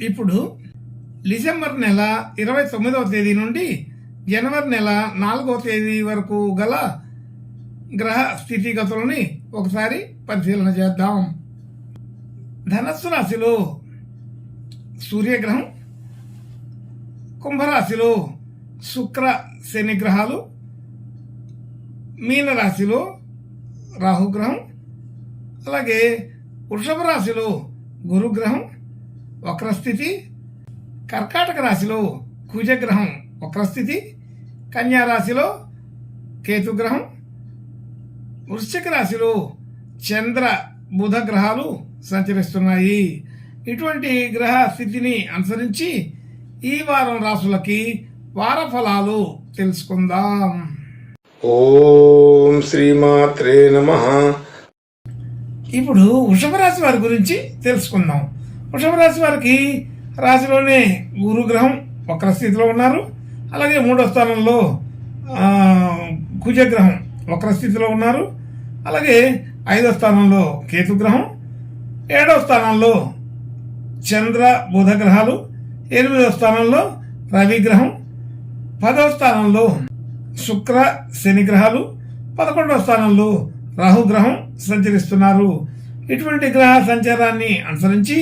ఇప్పుడు డిసెంబర్ నెల ఇరవై తొమ్మిదవ తేదీ నుండి జనవరి నెల నాలుగవ తేదీ వరకు గల గ్రహ స్థితిగతులని ఒకసారి పరిశీలన చేద్దాం. ధనస్సు రాశిలో సూర్యగ్రహం కుంభరాశిలో శుక్ర శని గ్రహాలు మీనరాశిలో రాహుగ్రహం అలాగే వృషభ రాశిలో గురుగ్రహం వక్రస్థితి కర్కాటక రాశిలో కుజగ్రహం వక్రస్థితి కన్యా రాశిలో కేతుగ్రహం వృశ్చిక రాశిలో చంద్ర బుధ గ్రహాలు సంచరిస్తున్నాయి. ఇటువంటి గ్రహ స్థితిని అనుసరించి ఈ వారం రాసులకి వార ఫలాలు తెలుసుకుందాం. ఓం శ్రీమాత్రే నమ. ఇప్పుడు వృషభ రాశి వారి గురించి తెలుసుకుందాం. వృషభ రాశి వారికి రాశిలోనే గురుగ్రహం వక్ర స్థితిలో ఉన్నారు. అలాగే మూడో స్థానంలో కుజగ్రహం వక్ర స్థితిలో ఉన్నారు. అలాగే ఐదో స్థానంలో కేతుగ్రహం ఏడవ స్థానంలో చంద్ర బుధ గ్రహాలు ఎనిమిదో స్థానంలో రవి గ్రహం పదవ స్థానంలో శుక్ర శని గ్రహాలు పదకొండవ స్థానంలో రాహుగ్రహం సంచరిస్తున్నారు. ఇటువంటి గ్రహ సంచారాన్ని అనుసరించి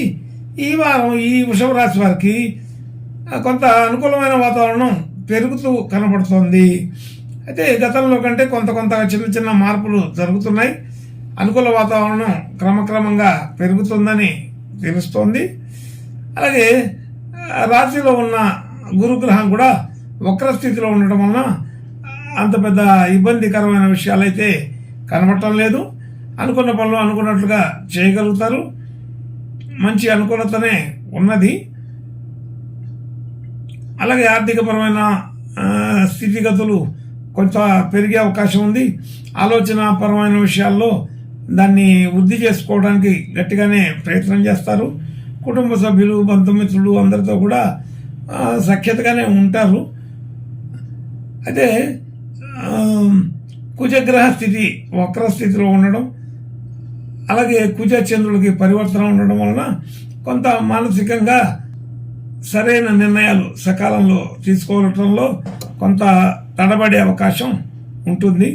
ఈ వారం ఈ వృషభ రాశి వారికి కొంత అనుకూలమైన వాతావరణం పెరుగుతూ కనబడుతోంది అయితే గతంలో కంటే కొంత కొంత చిన్న చిన్న మార్పులు జరుగుతున్నాయి. అనుకూల వాతావరణం క్రమక్రమంగా పెరుగుతుందని తెలుస్తోంది. అలాగే రాశిలో ఉన్న గురుగ్రహం కూడా వక్ర స్థితిలో ఉండటం వలన అంత పెద్ద ఇబ్బందికరమైన విషయాలైతే కనబడటం లేదు. అనుకున్న పనులు అనుకున్నట్లుగా చేయగలుగుతారు. మంచి అనుకూలతనే ఉన్నది. అలాగే ఆర్థికపరమైన స్థితిగతులు కొంత పెరిగే అవకాశం ఉంది. ఆలోచనాపరమైన విషయాల్లో దాన్ని వృద్ధి చేసుకోవడానికి గట్టిగానే ప్రయత్నం చేస్తారు. కుటుంబ సభ్యులు బంధుమిత్రులు అందరితో కూడా సఖ్యతగానే ఉంటారు. అయితే కుజగ్రహ స్థితి వక్ర స్థితిలో ఉండడం అలాగే కుజ చంద్రుడికి పరివర్తన ఉండడం వలన కొంత మానసికంగా సరైన నిర్ణయాలు సకాలంలో తీసుకోవటంలో కొంత తడబడే అవకాశం ఉంటుంది.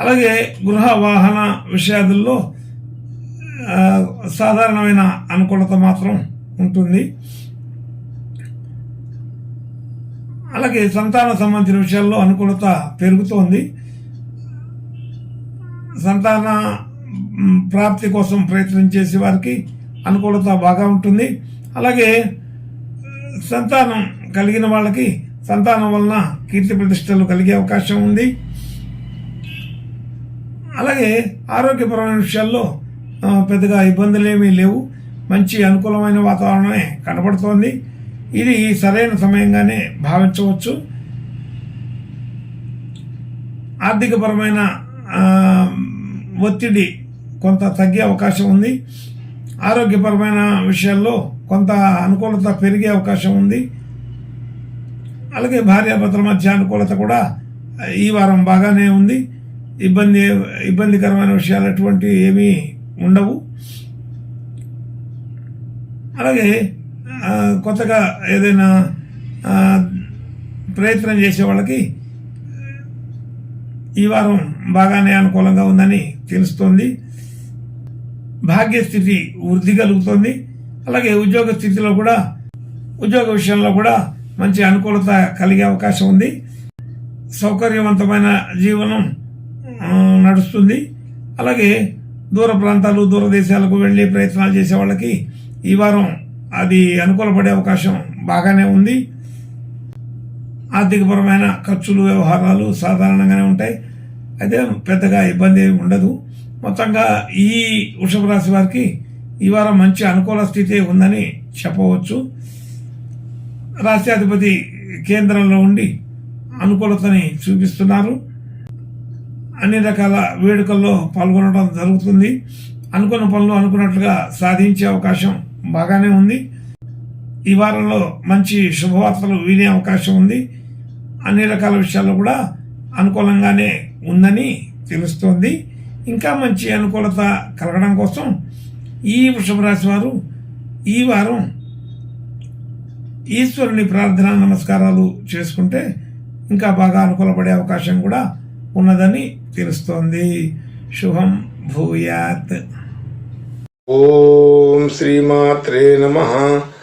అలాగే గృహ వాహన విషయాదుల్లో సాధారణమైన అనుకూలత మాత్రం ఉంటుంది. అలాగే సంతాన సంబంధించిన విషయాల్లో అనుకూలత పెరుగుతోంది. సంతాన ప్రాప్తి కోసం ప్రయత్నం చేసే వారికి అనుకూలత బాగా ఉంటుంది. అలాగే సంతానం కలిగిన వాళ్ళకి సంతానం వలన కీర్తి ప్రతిష్టలు కలిగే అవకాశం ఉంది. అలాగే ఆరోగ్యపరమైన విషయాల్లో పెద్దగా ఇబ్బందులు ఏమీ లేవు. మంచి అనుకూలమైన వాతావరణమే కనబడుతోంది. ఇది సరైన సమయంగానే భావించవచ్చు. ఆర్థికపరమైన ఒత్తిడి కొంత తగ్గే అవకాశం ఉంది. ఆరోగ్యపరమైన విషయాల్లో కొంత అనుకూలత పెరిగే అవకాశం ఉంది. అలాగే భార్యాభర్తల మధ్య అనుకూలత కూడా ఈ వారం బాగానే ఉంది. ఇబ్బంది ఇబ్బందికరమైన విషయాలు అటువంటి ఏమీ ఉండవు. అలాగే కొత్తగా ఏదైనా ప్రయత్నం చేసే వాళ్ళకి ఈ వారం బాగానే అనుకూలంగా ఉందని తెలుస్తోంది. భాగ్యస్థితి వృద్ధి కలుగుతోంది. అలాగే ఉద్యోగ స్థితిలో కూడా ఉద్యోగ విషయంలో కూడా మంచి అనుకూలత కలిగే అవకాశం ఉంది. సౌకర్యవంతమైన జీవనం నడుస్తుంది. అలాగే దూర ప్రాంతాలు దూర దేశాలకు వెళ్ళే ప్రయత్నాలు చేసే వాళ్ళకి ఈ వారం అది అనుకూలపడే అవకాశం బాగానే ఉంది. ఆర్థికపరమైన ఖర్చులు వ్యవహారాలు సాధారణంగానే ఉంటాయి. అయితే పెద్దగా ఇబ్బంది ఏమి ఉండదు. మొత్తంగా ఈ వృషభ రాశి వారికి ఈ వారం మంచి అనుకూల స్థితి ఉందని చెప్పవచ్చు. రాష్ట్రాధిపతి కేంద్రంలో ఉండి అనుకూలతని చూపిస్తున్నారు. అన్ని రకాల వేడుకల్లో పాల్గొనడం జరుగుతుంది. అనుకున్న పనులు అనుకున్నట్లుగా సాధించే అవకాశం బాగానే ఉంది. ఈ వారంలో మంచి శుభవార్తలు వినే అవకాశం ఉంది. అన్ని రకాల విషయాల్లో కూడా అనుకూలంగానే ఉందని తెలుస్తోంది. ఇంకా మంచి అనుకూలత కలగడం కోసం ఈ వృషభ రాశి వారు ఈ వారం ఈశ్వరుని ప్రార్థన నమస్కారాలు చేసుకుంటే ఇంకా బాగా అనుకూలపడే అవకాశం కూడా ఉన్నదని తెలుస్తోంది. శుభం భూయాత్. ఓం శ్రీమాత్రే నమ.